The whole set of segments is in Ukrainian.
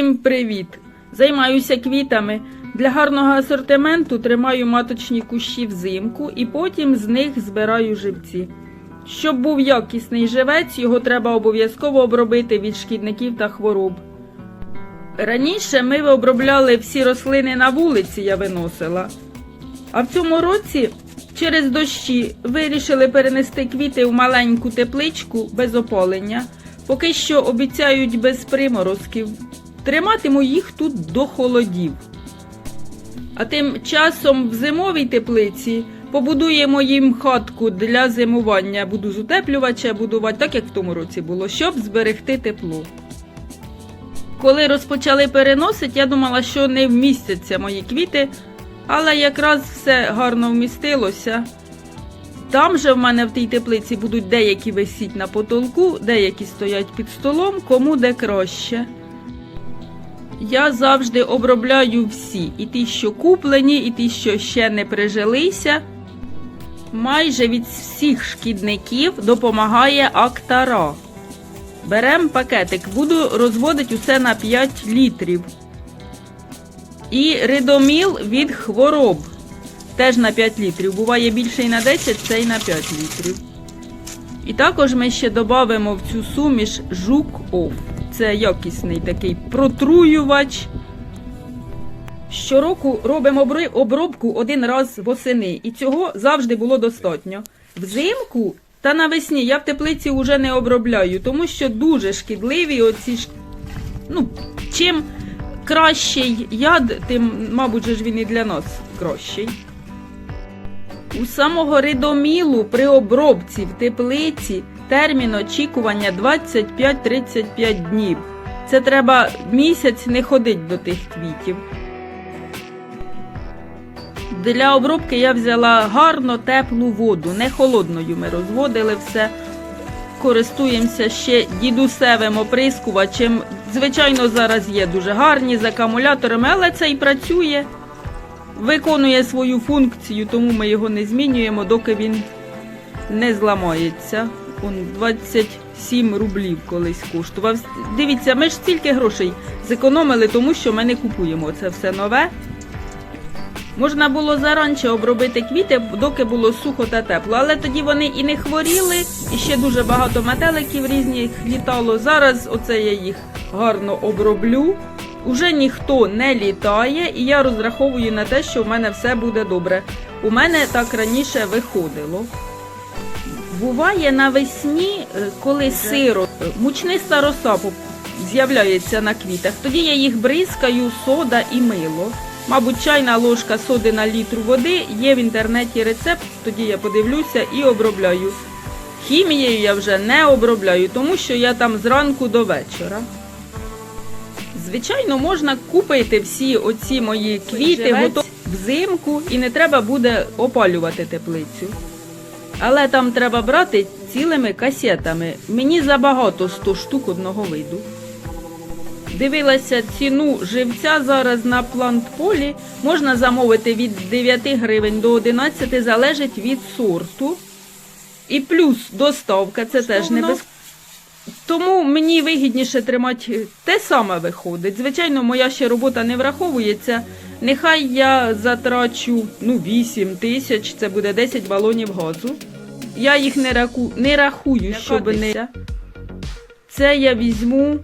Всім привіт! Займаюся квітами. Для гарного асортименту тримаю маточні кущі взимку і потім з них збираю живці. Щоб був якісний живець, його треба обов'язково обробити від шкідників та хвороб. Раніше ми обробляли всі рослини на вулиці, я виносила. А в цьому році через дощі вирішили перенести квіти в маленьку тепличку без опалення. Поки що обіцяють без приморозків. Триматиму їх тут до холодів. А тим часом в зимовій теплиці побудуємо їм хатку для зимування. Буду з утеплювача будувати, так як в тому році було, щоб зберегти тепло. Коли розпочали переносити, я думала, що не вмістяться мої квіти, але якраз все гарно вмістилося. Там же в мене в тій теплиці будуть деякі висіть на потолку, деякі стоять під столом, кому де краще. Я завжди обробляю всі, і ті, що куплені, і ті, що ще не прижилися. Майже від всіх шкідників допомагає Актара. Берем пакетик, буду розводити усе на 5 літрів. І ридоміл від хвороб. Теж на 5 літрів. Буває більше і на 10, це і на 5 літрів. І також ми ще додамо в цю суміш жук оф. Це якісний такий протруювач. Щороку робимо обробку один раз восени, і цього завжди було достатньо. Взимку та навесні я в теплиці вже не обробляю, тому що дуже шкідливі оці. Ну, чим кращий яд, тим, мабуть, же ж він і для нас кращий. У самого ридомілу при обробці в теплиці термін очікування 25-35 днів. Це треба місяць не ходить до тих квітів. Для обробки я взяла гарно теплу воду, не холодною ми розводили все. Користуємося ще дідусевим оприскувачем. Звичайно, зараз є дуже гарні з акумуляторами, але це і працює виконує свою функцію, тому ми його не змінюємо, доки він не зламається. Он 27 рублів колись коштував. Дивіться, ми ж стільки грошей зекономили, тому що ми не купуємо це все нове. Можна було заранче обробити квіти, доки було сухо та тепло, але тоді вони і не хворіли, і ще дуже багато метеликів різних літало. Зараз оце я їх гарно оброблю. Уже ніхто не літає, і я розраховую на те, що в мене все буде добре. У мене так раніше виходило. Буває навесні, е, коли сиро, е, мучниста роса з'являється на квітах, тоді я їх бризкаю, сода і мило. Мабуть, чайна ложка соди на літр води, є в інтернеті рецепт, тоді я подивлюся і обробляю. Хімією я вже не обробляю, тому що я там зранку до вечора. Звичайно, можна купити всі оці мої квіти готові взимку і не треба буде опалювати теплицю. Але там треба брати цілими касетами. Мені забагато 100 штук одного виду. Дивилася ціну живця зараз на плантполі. Можна замовити від 9 гривень до 11, залежить від сорту. І плюс доставка, це теж не без. Тому мені вигідніше тримати те саме виходить. Звичайно, моя ще робота не враховується. Нехай я затрачу ну, 8 тисяч, це буде 10 балонів газу. Я їх не, раку, не рахую, щоб не. Це я візьму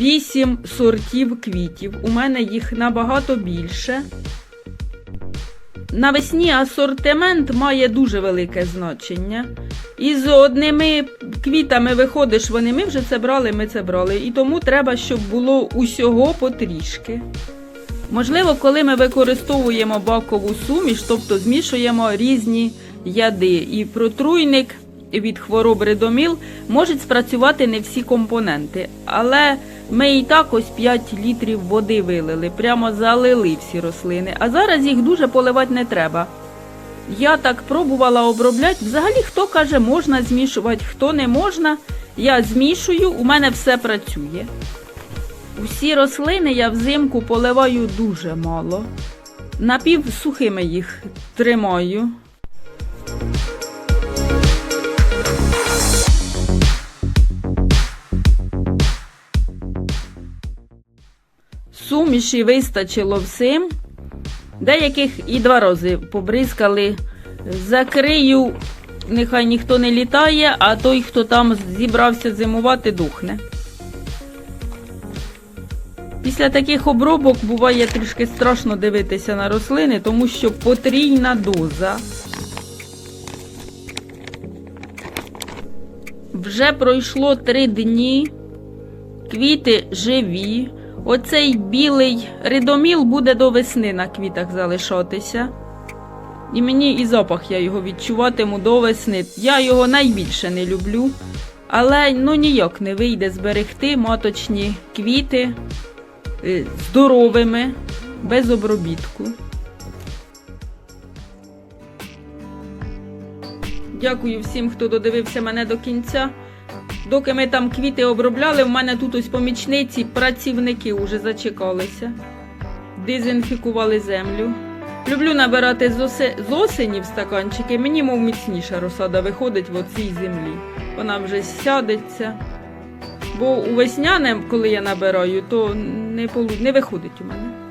8 сортів квітів. У мене їх набагато більше. Навесні асортимент має дуже велике значення. І з одними квітами виходиш, вони ми вже це брали, ми це брали. І тому треба, щоб було усього потрішки. Можливо, коли ми використовуємо бакову суміш, тобто змішуємо різні яди, і протруйник від хвороб ридоміл можуть спрацювати не всі компоненти. Але ми і так ось 5 літрів води вилили, прямо залили всі рослини. А зараз їх дуже поливати не треба. Я так пробувала обробляти. Взагалі, хто каже, можна змішувати, хто не можна. Я змішую, у мене все працює. Усі рослини я взимку поливаю дуже мало. Напівсухими їх тримаю. Суміші вистачило всім. Деяких і два рази побризкали. Закрию, нехай ніхто не літає, а той, хто там зібрався зимувати, духне. Після таких обробок буває трішки страшно дивитися на рослини, тому що потрійна доза. Вже пройшло три дні. Квіти живі. Оцей білий ридоміл буде до весни на квітах залишатися. І мені і запах я його відчуватиму до весни. Я його найбільше не люблю. Але ну ніяк не вийде зберегти маточні квіти е, здоровими, без обробітку. Дякую всім, хто додивився мене до кінця. Доки ми там квіти обробляли, в мене тут ось помічниці, працівники вже зачекалися, дезінфікували землю. Люблю набирати з, осе... з осені в стаканчики, мені мов міцніша розсада виходить в оцій землі. Вона вже сядеться. Бо у весняне, коли я набираю, то не, полу... не виходить у мене.